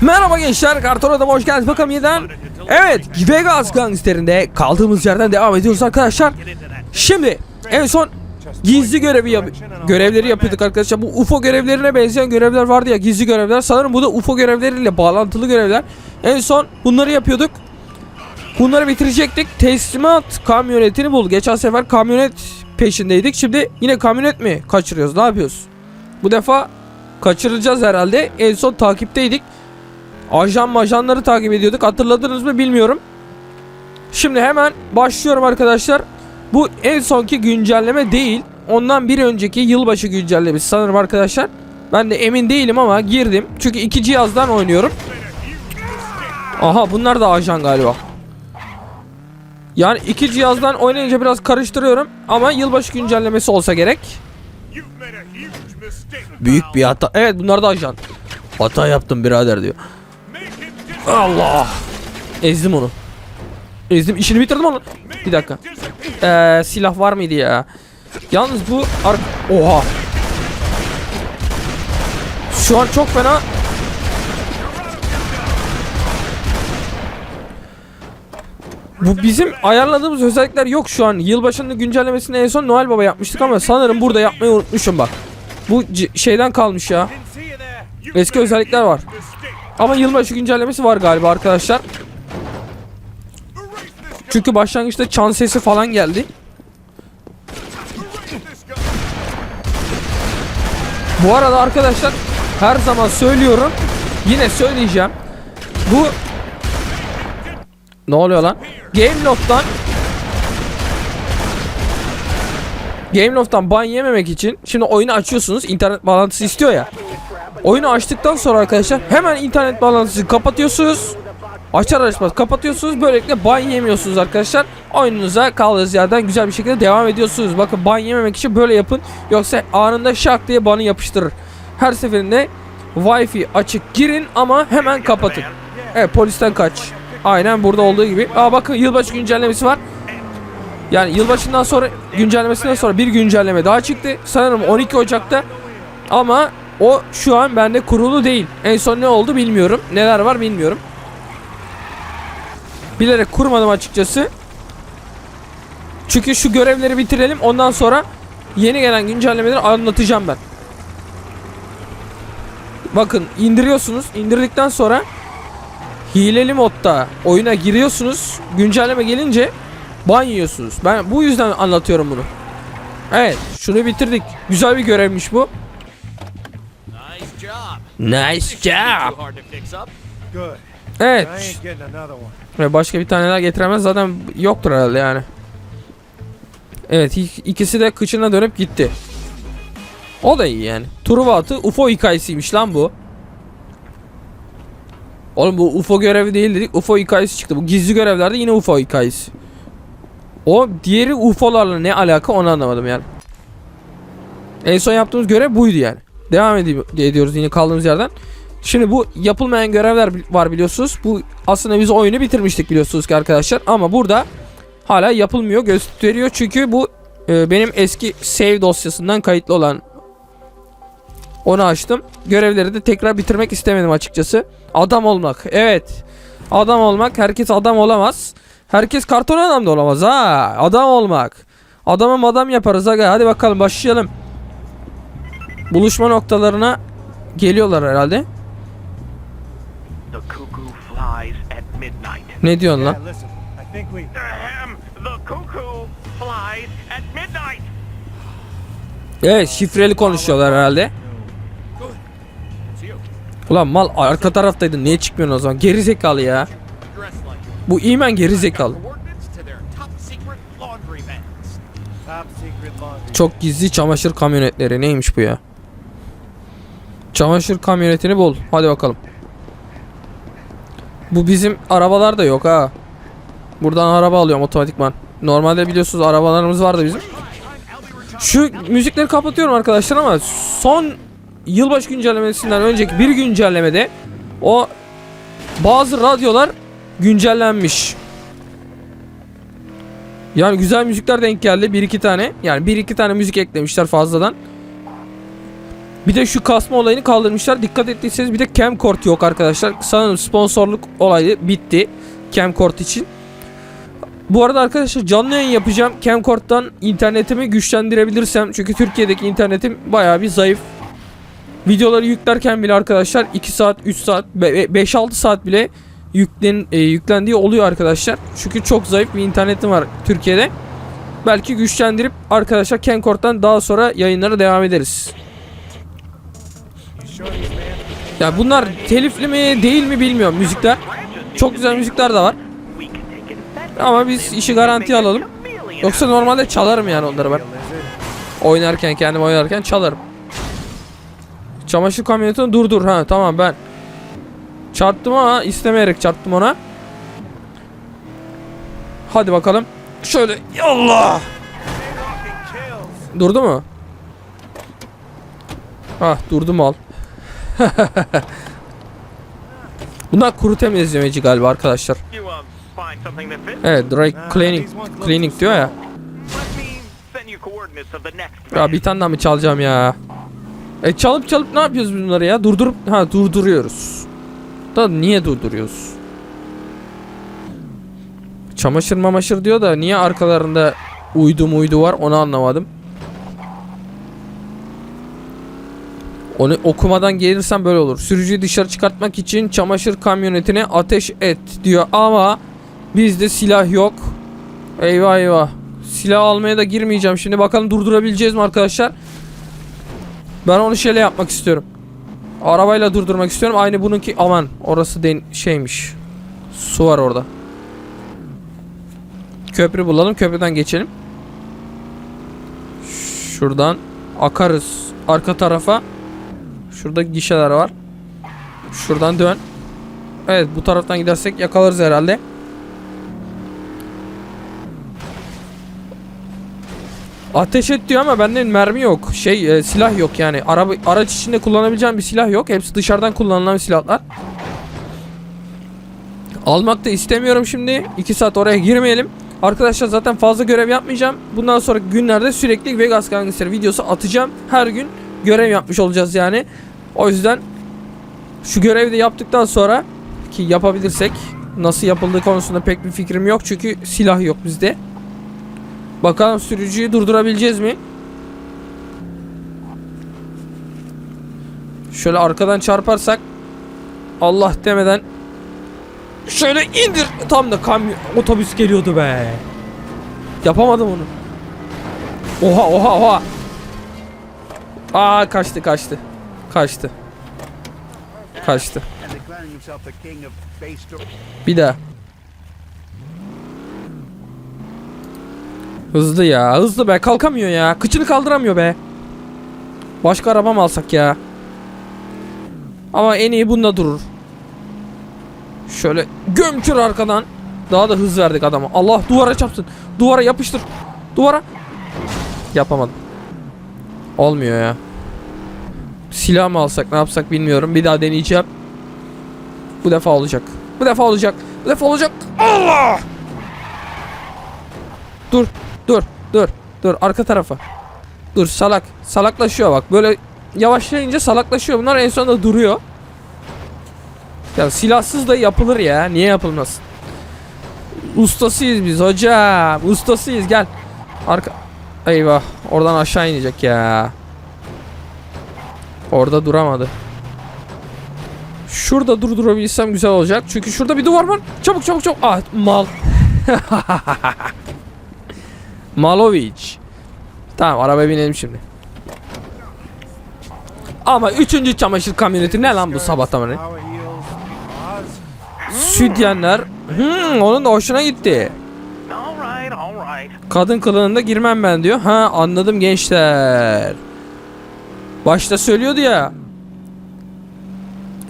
Merhaba gençler, Karton Adam'a hoş geldiniz. Bakalım yeniden. Evet, Vegas Gangster'inde kaldığımız yerden devam ediyoruz arkadaşlar. Şimdi en son gizli görevi yap görevleri yapıyorduk arkadaşlar. Bu UFO görevlerine benzeyen görevler vardı ya, gizli görevler. Sanırım bu da UFO görevleriyle bağlantılı görevler. En son bunları yapıyorduk. Bunları bitirecektik. Teslimat kamyonetini bul. Geçen sefer kamyonet peşindeydik. Şimdi yine kamyonet mi kaçırıyoruz? Ne yapıyoruz? Bu defa kaçıracağız herhalde. En son takipteydik. Ajan majanları takip ediyorduk. Hatırladınız mı bilmiyorum. Şimdi hemen başlıyorum arkadaşlar. Bu en sonki güncelleme değil. Ondan bir önceki yılbaşı güncellemesi sanırım arkadaşlar. Ben de emin değilim ama girdim. Çünkü iki cihazdan oynuyorum. Aha bunlar da ajan galiba. Yani iki cihazdan oynayınca biraz karıştırıyorum. Ama yılbaşı güncellemesi olsa gerek. Büyük bir hata. Evet bunlar da ajan. Hata yaptım birader diyor. Allah. Ezdim onu. Ezdim işini bitirdim onu. Bir dakika. Ee, silah var mıydı ya? Yalnız bu ar Oha. Şu an çok fena. Bu bizim ayarladığımız özellikler yok şu an. Yılbaşının güncellemesini en son Noel Baba yapmıştık ama sanırım burada yapmayı unutmuşum bak. Bu şeyden kalmış ya. Eski özellikler var. Ama yılbaşı güncellemesi var galiba arkadaşlar. Çünkü başlangıçta çan sesi falan geldi. Bu arada arkadaşlar her zaman söylüyorum. Yine söyleyeceğim. Bu ne oluyor lan? Gameloft'tan Gameloft'tan ban yememek için şimdi oyunu açıyorsunuz. internet bağlantısı istiyor ya. Oyunu açtıktan sonra arkadaşlar hemen internet bağlantısını kapatıyorsunuz. Açar açmaz kapatıyorsunuz. Böylelikle ban yemiyorsunuz arkadaşlar. Oyununuza kaldığınız yerden güzel bir şekilde devam ediyorsunuz. Bakın ban yememek için böyle yapın. Yoksa anında şak diye banı yapıştırır. Her seferinde Wi-Fi açık girin ama hemen kapatın. Evet polisten kaç. Aynen burada olduğu gibi. Aa bakın yılbaşı güncellemesi var. Yani yılbaşından sonra güncellemesinden sonra bir güncelleme daha çıktı. Sanırım 12 Ocak'ta. Ama o şu an bende kurulu değil. En son ne oldu bilmiyorum. Neler var bilmiyorum. Bilerek kurmadım açıkçası. Çünkü şu görevleri bitirelim. Ondan sonra yeni gelen güncellemeleri anlatacağım ben. Bakın indiriyorsunuz. İndirdikten sonra hileli modda oyuna giriyorsunuz. Güncelleme gelince ban yiyorsunuz. Ben bu yüzden anlatıyorum bunu. Evet, şunu bitirdik. Güzel bir görevmiş bu. Good. I Evet. Ve başka bir tane daha getiremez zaten yoktur herhalde yani. Evet ik- ikisi de kıçına dönüp gitti. O da iyi yani. Truva atı UFO hikayesiymiş lan bu. Oğlum bu UFO görevi değil dedik. UFO hikayesi çıktı. Bu gizli görevlerde yine UFO hikayesi. O diğeri UFO'larla ne alaka onu anlamadım yani. En son yaptığımız görev buydu yani. Devam edi- ediyoruz yine kaldığımız yerden. Şimdi bu yapılmayan görevler var biliyorsunuz. Bu aslında biz oyunu bitirmiştik biliyorsunuz ki arkadaşlar. Ama burada hala yapılmıyor gösteriyor. Çünkü bu e, benim eski save dosyasından kayıtlı olan onu açtım. Görevleri de tekrar bitirmek istemedim açıkçası. Adam olmak. Evet. Adam olmak. Herkes adam olamaz. Herkes karton adam da olamaz ha. Adam olmak. Adamı madam yaparız aga. Hadi bakalım başlayalım. Buluşma noktalarına geliyorlar herhalde. Ne diyorsun lan? Evet şifreli konuşuyorlar herhalde. Ulan mal arka taraftaydın niye çıkmıyorsun o zaman? Geri zekalı ya. Bu imen geri zekalı. Çok gizli çamaşır kamyonetleri neymiş bu ya? Çamaşır kamyonetini bul. Hadi bakalım. Bu bizim arabalar da yok ha. Buradan araba alıyorum otomatikman. Normalde biliyorsunuz arabalarımız vardı bizim. Şu müzikleri kapatıyorum arkadaşlar ama son yılbaşı güncellemesinden önceki bir güncellemede o bazı radyolar güncellenmiş. Yani güzel müzikler denk geldi. Bir iki tane. Yani bir iki tane müzik eklemişler fazladan. Bir de şu kasma olayını kaldırmışlar. Dikkat ettiyseniz bir de camcord yok arkadaşlar. Sanırım sponsorluk olayı bitti. Camcord için. Bu arada arkadaşlar canlı yayın yapacağım. Camcord'dan internetimi güçlendirebilirsem. Çünkü Türkiye'deki internetim bayağı bir zayıf. Videoları yüklerken bile arkadaşlar 2 saat, 3 saat, 5-6 saat bile yüklen, e, yüklendiği oluyor arkadaşlar. Çünkü çok zayıf bir internetim var Türkiye'de. Belki güçlendirip arkadaşlar Camcord'dan daha sonra yayınlara devam ederiz. Ya bunlar telifli mi değil mi bilmiyorum müzikler. Çok güzel müzikler de var. Ama biz işi garantiye alalım. Yoksa normalde çalarım yani onları ben. Oynarken kendim oynarken çalarım. Çamaşır kamyonetini durdur ha tamam ben. Çarptım ama istemeyerek çarptım ona. Hadi bakalım. Şöyle yallah. Durdu mu? Ah durdu mal. Bunlar kuru temizlemeci galiba arkadaşlar. Evet dry cleaning cleaning diyor ya. Ya bir tane daha mı çalacağım ya? E çalıp çalıp ne yapıyoruz bunları ya? Durdurup ha durduruyoruz. Da niye durduruyoruz? Çamaşır mamaşır diyor da niye arkalarında uydu muydu var onu anlamadım. Onu okumadan gelirsen böyle olur. Sürücüyü dışarı çıkartmak için çamaşır kamyonetine ateş et diyor ama bizde silah yok. Eyvah eyvah. Silah almaya da girmeyeceğim şimdi. Bakalım durdurabileceğiz mi arkadaşlar? Ben onu şöyle yapmak istiyorum. Arabayla durdurmak istiyorum. Aynı bununki aman orası den şeymiş. Su var orada. Köprü bulalım. Köprüden geçelim. Şuradan akarız arka tarafa. Şurada gişeler var. Şuradan dön. Evet bu taraftan gidersek yakalarız herhalde. Ateş et diyor ama bende mermi yok. Şey e, silah yok yani. Araba araç içinde kullanabileceğim bir silah yok. Hepsi dışarıdan kullanılan silahlar. Almak da istemiyorum şimdi. 2 saat oraya girmeyelim. Arkadaşlar zaten fazla görev yapmayacağım. Bundan sonra günlerde sürekli Vegas Gangster videosu atacağım. Her gün görev yapmış olacağız yani. O yüzden şu görevi de yaptıktan sonra ki yapabilirsek nasıl yapıldığı konusunda pek bir fikrim yok. Çünkü silah yok bizde. Bakalım sürücüyü durdurabileceğiz mi? Şöyle arkadan çarparsak Allah demeden Şöyle indir. Tam da kamyon otobüs geliyordu be. Yapamadım onu. Oha oha oha. Aa kaçtı kaçtı. Kaçtı. Kaçtı. Bir daha. Hızlı ya. Hızlı be. Kalkamıyor ya. Kıçını kaldıramıyor be. Başka araba mı alsak ya? Ama en iyi bunda durur. Şöyle gömçür arkadan. Daha da hız verdik adama. Allah duvara çarpsın. Duvara yapıştır. Duvara. Yapamadım. Olmuyor ya. Silah mı alsak ne yapsak bilmiyorum. Bir daha deneyeceğim. Bu defa olacak. Bu defa olacak. Bu defa olacak. Allah! Dur, dur, dur, dur. Arka tarafa. Dur salak. Salaklaşıyor bak. Böyle yavaşlayınca salaklaşıyor. Bunlar en sonunda duruyor. Ya silahsız da yapılır ya. Niye yapılmaz? Ustasıyız biz hocam. Ustasıyız gel. Arka... Eyvah. Oradan aşağı inecek ya. Orada duramadı. Şurada durdurabilsem güzel olacak. Çünkü şurada bir duvar var. Çabuk çabuk çabuk. Ah mal. Malovic. Tamam arabaya binelim şimdi. Ama üçüncü çamaşır kamyoneti ne lan bu sabahtan beri? Sütyenler. Hmm, onun da hoşuna gitti. Kadın kılığında girmem ben diyor. Ha anladım gençler. Başta söylüyordu ya.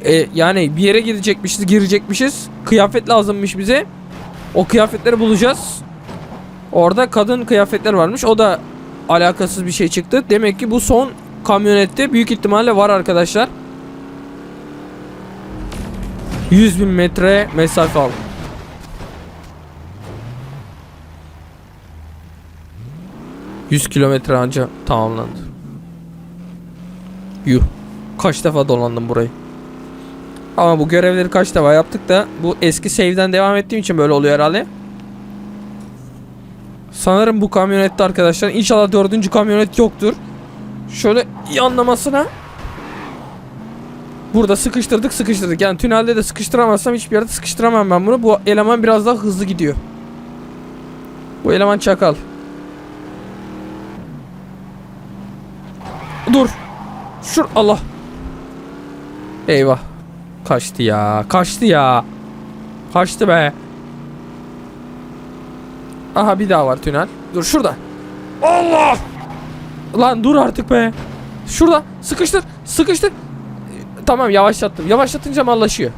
E, yani bir yere gidecekmişiz, girecekmişiz. Kıyafet lazımmış bize. O kıyafetleri bulacağız. Orada kadın kıyafetler varmış. O da alakasız bir şey çıktı. Demek ki bu son kamyonette büyük ihtimalle var arkadaşlar. 100 bin metre mesafe al. 100 kilometre anca tamamlandı. Yuh. Kaç defa dolandım burayı. Ama bu görevleri kaç defa yaptık da bu eski save'den devam ettiğim için böyle oluyor herhalde. Sanırım bu kamyonette arkadaşlar. İnşallah dördüncü kamyonet yoktur. Şöyle yanlamasına. Burada sıkıştırdık sıkıştırdık. Yani tünelde de sıkıştıramazsam hiçbir yerde sıkıştıramam ben bunu. Bu eleman biraz daha hızlı gidiyor. Bu eleman çakal. Dur. Şur Allah. Eyvah. Kaçtı ya. Kaçtı ya. Kaçtı be. Aha bir daha var tünel. Dur şurada. Allah! Lan dur artık be. Şurada. Sıkıştır. Sıkıştır. Tamam yavaşlattım. Yavaşlatınca mallaşıyor.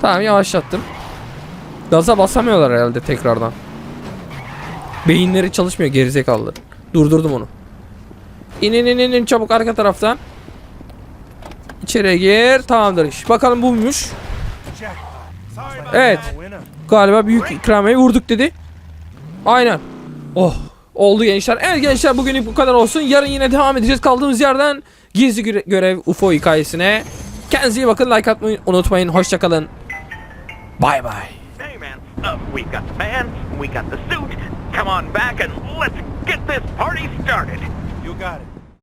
Tamam yavaşlattım. Gaza basamıyorlar herhalde tekrardan. Beyinleri çalışmıyor gerizekalılar. Durdurdum onu. İn in in in, in çabuk arka taraftan. İçeriye gir. Tamamdır iş. Bakalım bu muymuş? Evet. Galiba büyük ikramiye vurduk dedi. Aynen. Oh. Oldu gençler. Evet gençler bugünlük bu kadar olsun. Yarın yine devam edeceğiz kaldığımız yerden. Gizli göre- görev UFO hikayesine. Kendinize iyi bakın. Like atmayı unutmayın. Hoşçakalın. The suit. Come on back and let's get this party started. Got it.